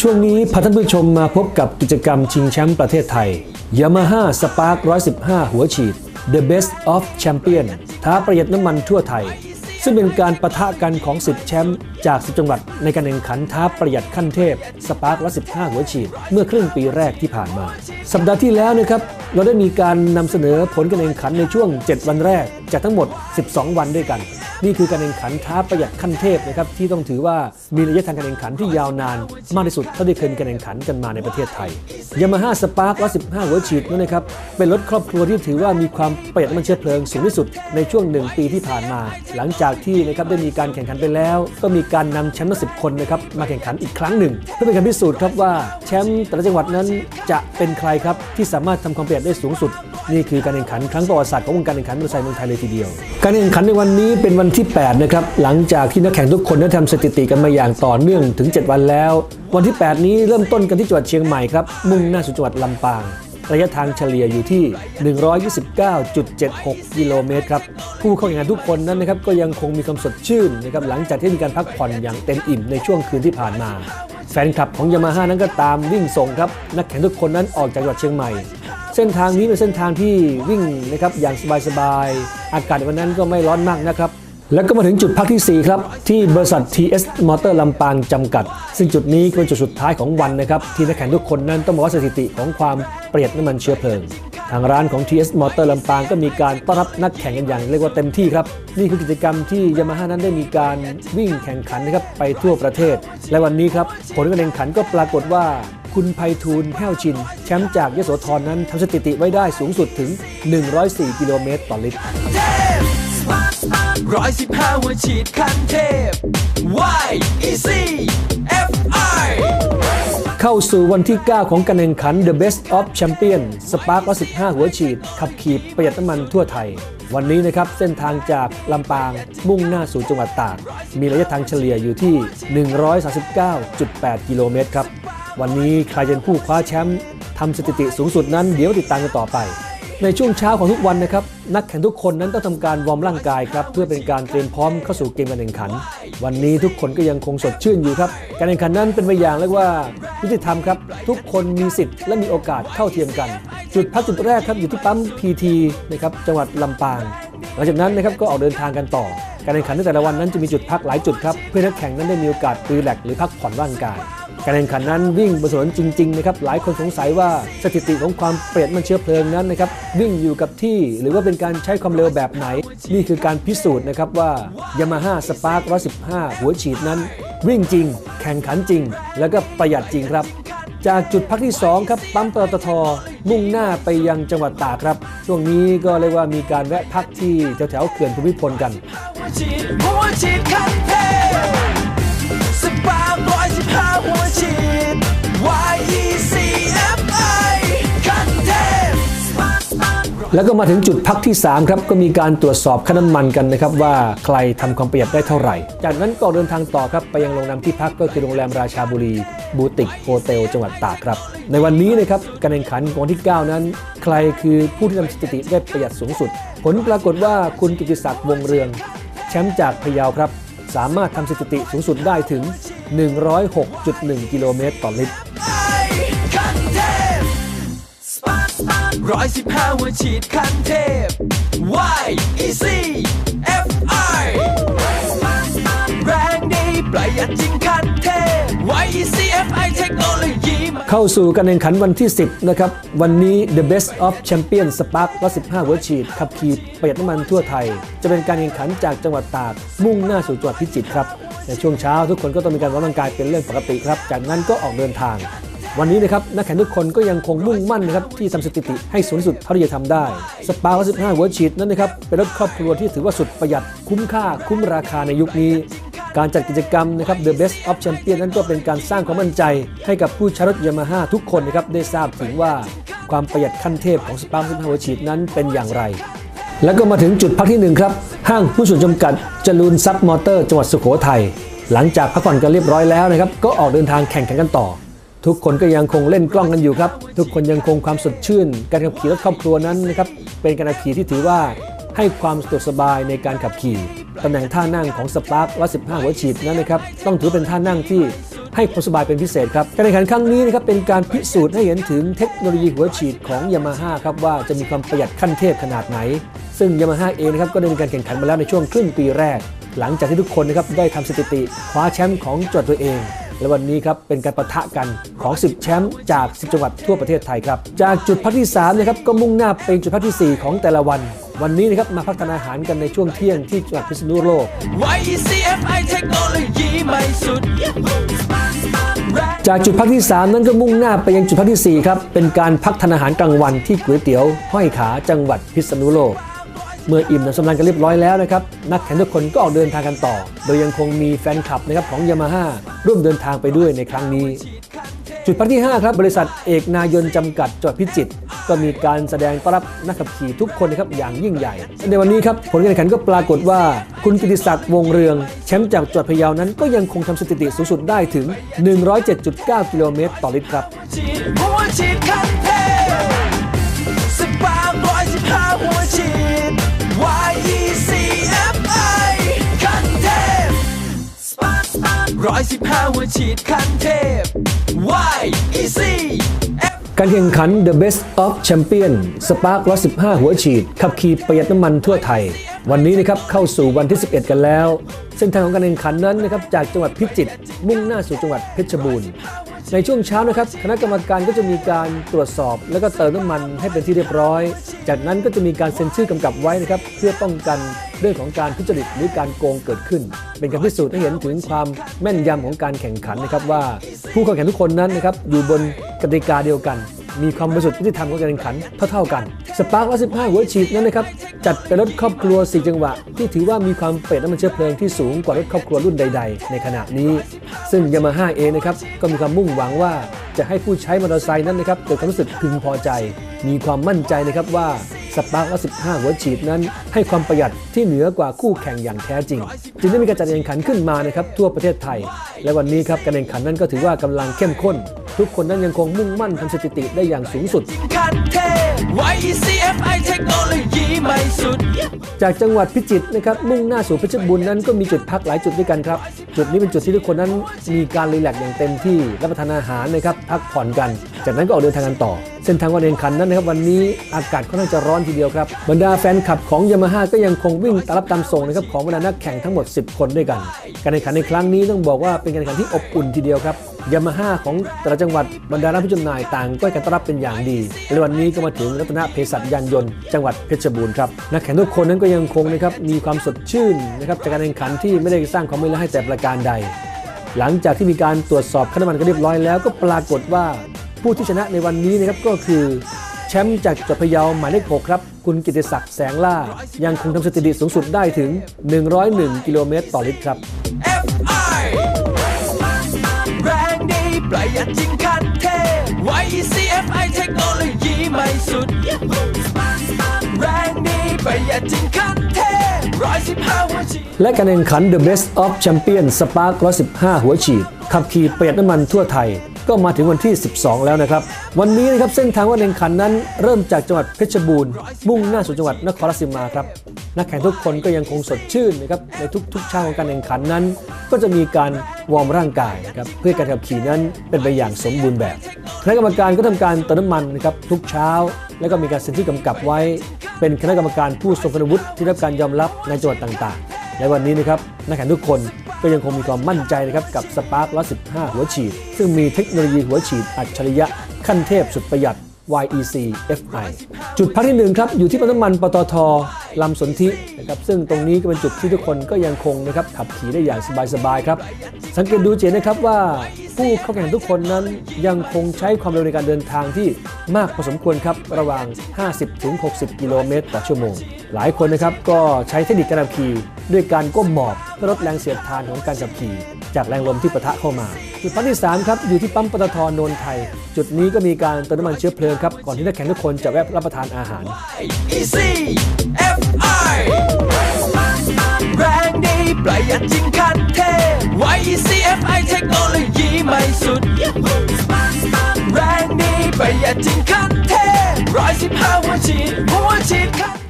ช่วงนี้พาท่านผู้ชมมาพบกับกิจกรรมชิงแชมป์ประเทศไทย Yamaha Spark 115 หัวฉีด The Best of Champion ท้าประหยัดน้ำมันทั่วไทย ซึ่งเป็นการประทะกันของ10แชมป์จาก 10 จังหวัดในการแข่งขันท้าประหยัดขั้นเทพ Spark 115 หัวฉีด เมื่อครึ่งปีแรกที่ผ่านมา สัปดาห์ที่แล้วนะครับ เราได้มีการนำเสนอผลการแข่งขันในช่วง 7 วันแรกจากทั้งหมด 12 วันด้วยกัน นี่คือการแข่งขันท้าประหยัดขั้นเทพนะครับที่ต้องถือว่ามีระยะทางการแข่งขันที่ยาวนาน มากที่สุดเท่าที่เคยมีการแข่งขันกันมาในประเทศไทยยามาฮ่าสปาร์ค115หัวฉีดนั่นนะครับเป็นรถครอบครัวที่ถือว่ามีความประหยัดน้ำมันเชื้อเพลิงสูงที่สุดในช่วงหนึ่งปีที่ผ่านมา หลังจากที่นะครับได้มีการแข่งขันไปแล้ว ก็มีการนำแชมป์ทั้งสิคนนะครับมาแข่งขันอีกครั้งหนึ่ง เพื่อเป็นการพิสูจน์ครับว่าแชมป์แต่ละจังหวัดนั้นจะเป็นใครครับที่สามารถทำความประหยัดได้สูงสุด นี่คือการแข่งขันครั้งประวัติศาสตร์ของวงการแข่งขันมอเตอร์ไซค์เมืองไทยเลยทีเดียว การแข่งขันในวันนี้เป็นวันที่ 8 นะครับ หลังจากที่นักแข่งทุกคนได้ทำสถิติกันมาอย่างต่อเนื่องถึง 7 วันแล้ว วันที่ 8 นี้เริ่มต้นกันที่จังหวัดเชียงใหม่ครับ มุ่งหน้าสู่จังหวัดลำปาง ระยะทางเฉลี่ยอยู่ที่ 129.76 กิโลเมตรครับ ผู้เข้าแข่งขันทุกคนนั้นนะครับก็ยังคงมีความสดชื่นนะครับหลังจากที่มีการพักผ่อนอย่างเต็มอิ่มในช่วงคืนที่ผ่านมา แฟนคลับของยามาฮ่านั้นก็ตามวิ่งส่งครับนักแข่งทุกคนนั้นออกจากจังหวัดเชียงใหม่ เส้นทางนี้เป็นเส้นทางที่วิ่งนะครับอย่างสบายๆ อากาศวันนั้นก็ไม่ร้อนมากนะครับ แล้วก็มาถึงจุดพักทีสี่4 ครับ ที่บริษัท TS Motor ลำปางจำกัด ซึ่งจุดนี้เป็นจุดสุดท้ายของวันนะครับ ที่นักแข่งทุกคนนั้นต้องมาวัดสถิติของความประหยัดน้ำมันเชื้อเพลิง ทางร้านของ TS Motor ลำปางก็มีการต้อนรับนักแข่งกันอย่างเรียกว่าเต็มที่ครับ นี่คือกิจกรรมที่ยามาฮ่านั้นได้มีการวิ่งแข่งขันนะครับไปทั่วประเทศ และวันนี้ครับผลการแข่งขันก็ปรากฏว่า คุณไพฑูรย์แห้วชิน แชมป์จากยโสธรนั้นทำสถิติไว้ได้สูงสุดถึง 104 กิโลเมตรต่อลิตรร้อยสิบห้าหัวฉีดคันเทพ Y E C F I เข้าสู่วันที่ 9 ของการแข่งขัน The Best of Champion Spark 115 หัวฉีด ขับขี่ประหยัดน้ำมันทั่วไทย วันนี้นะครับ เส้นทางจากลำปางมุ่งหน้าสู่จังหวัดตาก มีระยะทางเฉลี่ยอยู่ที่ 139.8 กิโลเมตรครับ วันนี้ใครจะเป็นผู้คว้าแชมป์ทำสถิติสูงสุดนั้นเดี๋ยวติดตามกันต่อไป ในช่วงเช้าของทุกวันนะครับ นักแข่งทุกคนนั้นต้องทำการวอร์มร่างกายครับเพื่อเป็นการเตรียมพร้อมเข้าสู่เกมการแข่งขัน วันนี้ทุกคนก็ยังคงสดชื่นอยู่ครับ การแข่งขันนั้นเป็นไปอย่างเรียกว่ายุติธรรมครับทุกคนมีสิทธิ์และมีโอกาสเท่าเทียมกัน จุดพักจุดแรกครับอยู่ที่ปั๊ม PT นะครับจังหวัดลำปางหลังจากนั้นนะครับก็ออกเดินทางกันต่อ การแข่งขันในแต่ละวันนั้นจะมีจุดพักหลายจุดครับเพื่อนักแข่งนั้นได้มีโอกาสรีแลกซ์หรือพักผ่อนร่างกาย การแข่งขันนั้นวิ่งบนถนนจริงๆนะครับหลายคนสงสัยว่าสถิติของความเปรียดมันเชื้อเพลิงนั้นนะครับวิ่งอยู่กับที่หรือว่าเป็นการใช้ความเร็วแบบไหน นี่คือการพิสูจน์นะครับว่า Yamaha Spark 115 หัวฉีดนั้น วิ่งจริง แข่งขันจริง แล้วก็ประหยัดจริงครับ จากจุดพักที่ 2 ครับปั๊มปตทมุ่งหน้าไปยังจังหวัดตากครับ ช่วงนี้ก็เรียกว่ามีการแวะพักที่แถวๆเขื่อนภูมิพลกัน พาหัวฉีด Y E C F I คันเทพแล้วก็มาถึงจุดพักที่ 3 ครับ ก็มีการตรวจสอบค่าน้ำมันกันนะครับ ว่าใครทำความประหยัดได้เท่าไหร่ จากนั้นก็เดินทางต่อครับ ไปยังโรงแรมที่พักก็คือโรงแรมราชาบุรี บูติกโฮเทลจังหวัดตากครับ ในวันนี้นะครับการแข่งขันของวันที่ 9 นั้น ใครคือผู้ที่ทำสถิติได้ประหยัดสูงสุด ผลปรากฏว่าคุณกิติศักดิ์วงเรือง แชมป์จากพะเยาครับ สามารถทำสถิติสูงสุดได้ถึง 106.1 กิโลเมตรต่อลิตรคันเทพร้อยสิบห้าหัวฉีดคันเทพ Why easy C F I เทคโนโลยีเข้าสู่การแข่งขันวันที่ 10 นะครับ วันนี้ The Best of Champion Spark 115หัวฉีดขับขี่ประหยัดน้ำมันทั่วไทย จะเป็นการแข่งขันจากจังหวัดตาก มุ่งหน้าสู่จังหวัดพิจิตรครับ ในช่วงเช้าทุกคนก็ต้องมีการวอร์มร่างกายเป็นเรื่องปกติครับ จากนั้นก็ออกเดินทาง วันนี้นะครับนักแข่งทุกคนก็ยังคงมุ่งมั่นนะครับที่ทำสถิติให้สูงที่สุดเท่าที่จะทำได้สปาร์115หัวฉีดนั้นนะครับเป็นรถครอบครัวที่ถือว่าสุดประหยัดคุ้มค่าคุ้มราคาในยุคนี้ การจัดกิจกรรมนะครับ The Best of Champion นั้นก็เป็นการสร้างความมั่นใจให้กับผู้ใช้รถยามาฮ่าทุกคนนะครับได้ทราบถึงว่าความประหยัดขั้นเทพของสปาร์115หัวฉีดนั้นเป็นอย่างไร แล้วก็มาถึงจุดพักที่หนึ่งครับ ห้างผู้ส่วนจำกัดจรูนซับมอเตอร์จังหวัดสุโขทัยหลังจากพักผ่อนกันเรียบร้อยแล้วนะครับก็ออกเดินทางแข่งขันกันต่อ ทุกคนก็ยังคงเล่นกล้องกันอยู่ครับ ทุกคนยังคงความสดชื่น การขับขี่รถครอบครัวนั้นนะครับเป็นการขับขี่ที่ถือว่าให้ความสะดวกสบายในการขับขี่ ตำแหน่งท่านั่งของสปาร์ค115หัวฉีดนั้นนะครับต้องถือเป็นท่านั่งที่ให้ความสบายเป็นพิเศษครับการแข่งขันครั้งนี้นะครับเป็นการพิสูจน์ให้เห็นถึงเทคโนโลยีหัวฉีดของยามาฮ่าครับว่าจะมีความประหยัดขั้นเทพขนาดไหน ซึ่งยามาฮ่าเองนะครับก็ได้มีการแข่งขันมาแล้วในช่วงครึ่งปีแรก หลังจากที่ทุกคนนะครับได้ทำสถิติคว้าแชมป์ของจังหวัดตัวเองและวันนี้ครับเป็นการประทะกันของ 10 แชมป์จาก 10 จังหวัดทั่วประเทศไทยครับ จากจุดพักที่3นะครับก็มุ่งหน้าเป็นจุดพักทีสี่4 ของแต่ละวัน วันนี้นะครับมาพักทานอาหารกันในช่วงเที่ยงที่จังหวัดพิษณุโลก YECFI เทคโนโลยีใหม่สุด จากจุดพักที่ 3 นั้นก็มุ่งหน้าไปยังจุดพักทีสี่ 4 ครับ เป็นการพักทานอาหารกลางวันที่ก๋วยเตี๋ยว ห้อยขาจังหวัดพิษณุโลก เมื่ออิ่มหนำสำราญกันเรียบร้อยแล้วนะครับ นักแข่งทุกคนก็ออกเดินทางกันต่อ โดยยังคงมีแฟนคลับนะครับของยามาฮ่าร่วมเดินทางไปด้วยในครั้งนี้จุดพักที่ 5 ครับ บริษัทเอกนายนจำกัดจังหวัดพิจิตร ก็มีการแสดงต้อนรับนักขับขี่ทุกคนนะครับอย่างยิ่งใหญ่ ในวันนี้ครับผลการแข่งขันก็ปรากฏว่า คุณกิติศักดิ์วงเรือง แชมป์จากจังหวัดพะเยานั้นก็ยังคงทำสถิติสูงสุดได้ถึง 107.9 กิโลเมตรต่อลิตรครับฉีดหัวฉีดเทพสปางร้อยสิบห้าหัวฉีด YECFI คันเทพร้อยสิบห้าหัวฉีดคันเทพ การแข่งขัน The Best of Champion Spark 115 หัวฉีด ขับขี่ประหยัดน้ำมันทั่วไทย วันนี้นะครับเข้าสู่วันที่ 11 กันแล้ว เส้นทางของการแข่งขันนั้นนะครับจากจังหวัดพิจิตรมุ่งหน้าสู่จังหวัดเพชรบูรณ์ ในช่วงเช้านะครับคณะกรรมการก็จะมีการตรวจสอบ แล้วก็เติมน้ำมันให้เป็นที่เรียบร้อย จากนั้นก็จะมีการเซ็นชื่อกำกับไว้นะครับเพื่อป้องกันเรื่องของการทุจริตหรือการโกงเกิดขึ้น เป็นการพิสูจน์ให้เห็นถึงความแม่นยำของการแข่งขันนะครับว่า ผู้เข้าแข่งทุกคนนั้นนะครับอยู่บนกติกาเดียวกัน มีความบริสุทธิ์ยุติธรรมของการแข่งขันเท่าๆกันสปาร์ค115 หัวฉีดนั้นนะครับจัดเป็นรถครอบครัว4จังหวะ ที่ถือว่ามีความเประหยัดน้ำมันเชื้อเพลิงที่สูงกว่ารถครอบครัวรุ่นใด ๆ ในขณะนี้ ซึ่งยามาฮ่าเองนะครับก็มีความมุ่งหวังว่าจะให้ผู้ใช้มอเตอร์ไซค์นั้นนะครับเกิดความรู้สึกพึงพอใจ มีความมั่นใจนะครับว่า สปาร์ค115 หัวฉีดนั้น ให้ความประหยัดที่เหนือกว่าคู่แข่งอย่างแท้จริง จึงได้มีการจัดการแข่งขันขึ้นมานะครับทั่วประเทศไทย และวันนี้ครับการแข่งขันนั้นก็ถือว่ากำลังเข้มข้น ทุกคนนั้นยังคงมุ่งมั่นทำสถิติได้อย่างสูงสุดคันเทพ YECFI เทคโนโลยีใหม่สุดจากจังหวัดพิจิตรนะครับมุ่งหน้าสู่เพชรบูรณ์นั้นก็มีจุดพักหลายจุดด้วยกันครับ จุดนี้เป็นจุดที่ทุกคนนั้นมีการรีแลกซ์อย่างเต็มที่รับประทานอาหารนะครับพักผ่อนกัน จากนั้นก็ออกเดินทางกันต่อ เส้นทางวันแข่งขันนั้นนะครับวันนี้อากาศค่อนข้างจะร้อนทีเดียวครับบรรดาแฟนคลับของยามาฮ่าก็ยังคงวิ่งตามรับตามส่งนะครับของบรรดานักแข่งทั้งหมด 10 คนด้วยกัน การแข่งขันในครั้งนี้ต้องบอกว่าเป็นการแข่งขันที่อบอุ่นทีเดียวครับยามาฮ่าของแต่ละจังหวัดบรรดาร้านผู้จำหน่ายต่างก็ให้การต้อนรับเป็นอย่างดีและวันนี้ก็มาถึงรัตนเภสัชยานยนต์จังหวัดเพชรบูรณ์ครับนักแข่งทุกคนนั้นก็ยังคงนะครับมีความสดชื่นนะครับจากการแข่งขันที่ไม่ได้สร้างความไม่ละให้แต่ประการใด หลังจากที่มีการตรวจสอบค่าน้ำมันกันเรียบร้อยแล้วก็ปรากฏว่า ผู้ที่ชนะในวันนี้นะครับก็คือแชมป์จากจัดพะเยาหมายเลข 6 ครับ คุณกิติศักดิ์แสงล่า ยังคงทำสถิติสูงสุดได้ถึง 101 กิโลเมตรต่อลิตรครับ FI แรงดีประหยัดจริงคันเท YCFI เทคโนโลยีใหม่สุด แรงดีประหยัดจริงคันเทพร้อยสิบห้าหัวฉีดและการแข่งขัน The Best of Champion Spark 115 หัวฉีด ขับขี่ประหยัดน้ำมันทั่วไทย ก็มาถึงวันที่ 12 แล้วนะครับ วันนี้นะครับเส้นทางการแข่งขันนั้นเริ่มจากจังหวัดเพชรบูรณ์มุ่งหน้าสู่จังหวัดนครราชสีมาครับนักแข่งทุกคนก็ยังคงสดชื่นนะครับในทุกๆเช้าของการแข่งขันนั้น ก็จะมีการวอร์มร่างกายนะครับเพื่อการขับขี่นั้นเป็นไปอย่างสมบูรณ์แบบคณะกรรมการก็ทำการเติมน้ำมันนะครับทุกเช้า แล้วก็มีการเซ็นชื่อกำกับไว้ เป็นคณะกรรมการผู้ทรงคุณวุฒิที่ได้รับการยอมรับในจังหวัดต่างๆ และวันนี้นะครับนักแข่งทุกคนก็ยังคงมีความมั่นใจนะครับกับสปาร์ค115 หัวฉีด ซึ่งมีเทคโนโลยีหัวฉีดอัจฉริยะขั้นเทพสุดประหยัด YEC FI จุดพักที่หนึ่งครับอยู่ที่ปั๊มน้ำมันปตท ลำสนธินะครับซึ่งตรงนี้ก็เป็นจุดที่ทุกคนก็ยังคงนะครับขับขี่ได้อย่างสบายๆครับสังเกตดูเจนนะครับว่าผู้เข้าแข่งทุกคนนั้นยังคงใช้ความเร็วในการเดินทางที่มากพอสมควรครับระหว่าง 50-60 กิโลเมตรต่อชั่วโมง หลายคนนะครับก็ใช้เทคนิคการขับขี่ด้วยการก้มหมอบเพื่อลดแรงเสียดทานของการขับขี่จากแรงลมที่ปะทะเข้ามา จุดพักที่ 3 ครับ อยู่ที่ปั๊มปตทนนทไทย จุดนี้ก็มีการเติมน้ำมันเชื้อเพลิงครับ ก่อนที่นักแข่งทุกคนจะแวะรับประทานอาหาร แรงดีประหยัดจริงคันเท่ YCFI เทคโนโลยีใหม่สุด แรงดีประหยัดจริงคัน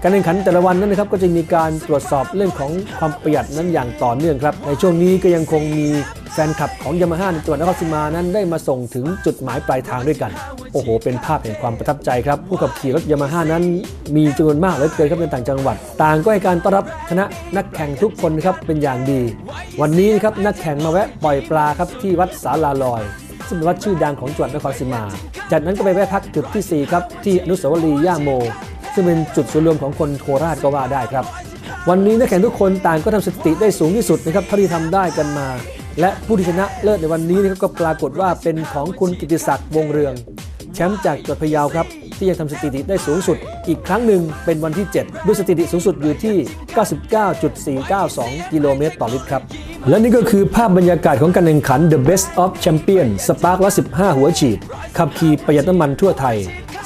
การแข่งขันแต่ละวันนั้นนะครับก็จะมีการตรวจสอบเรื่องของความประหยัดนั้นอย่างต่อเนื่องครับในช่วงนี้ก็ยังคงมีแฟนคลับของยามาฮ่าในจังหวัดนครศรีมานั้นได้มาส่งถึงจุดหมายปลายทางด้วยกัน โอ้โห เป็นภาพแห่งความประทับใจครับ ผู้ขับขี่รถยามาฮ่านั้น มีจำนวนมากเหลือเกินครับในต่างจังหวัด ต่างก็ให้การต้อนรับคณะนักแข่งทุกคนครับเป็นอย่างดี วันนี้นะครับนักแข่งมาแวะปล่อยปลาครับที่วัดสาลาลอยซึ่งเป็นวัดชื่อดังของจังหวัดนครศรีมา จากนั้นก็ไปแวะพักจุดที่ 4 ครับ ที่อนุสาวรีย์ย่าโม ซึ่งเป็นจุดศูนย์รวมของคนโคราชก็ว่าได้ครับ วันนี้นักแข่งทุกคนต่างก็ทำสถิติได้สูงที่สุดนะครับเท่าที่ทำได้กันมา และผู้ที่ชนะเลิศในวันนี้นะครับก็ปรากฏว่าเป็นของคุณกิติศักดิ์วงเรือง แชมป์จากจังหวัดพะเยาครับ ที่ยังทำสถิติได้สูงสุด อีกครั้งหนึ่งเป็นวันที่ 7 ด้วยสถิติสูงสุดอยู่ที่ 99.492 กิโลเมตรต่อลิตรครับและนี่ก็คือภาพบรรยากาศของการแข่งขัน The Best of Champion สปาร์คละ15 หัวฉีด ขับขี่ประหยัดน้ำมันทั่วไทย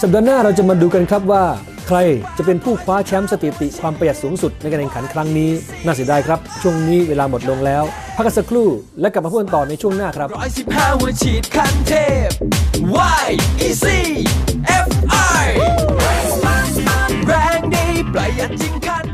สัปดาห์หน้าเราจะมาดูกันครับว่า ใครจะเป็นผู้คว้าแชมป์สถิติความประหยัดสูงสุดในการแข่งขันครั้งนี้ น่าเสียดายครับ ช่วงนี้เวลาหมดลงแล้ว พักกันสักครู่และกลับมาพูดกันต่อในช่วงหน้าครับ115หัวฉีดคันเทพ Y E C F I แรงดีประหยัดจริงคัน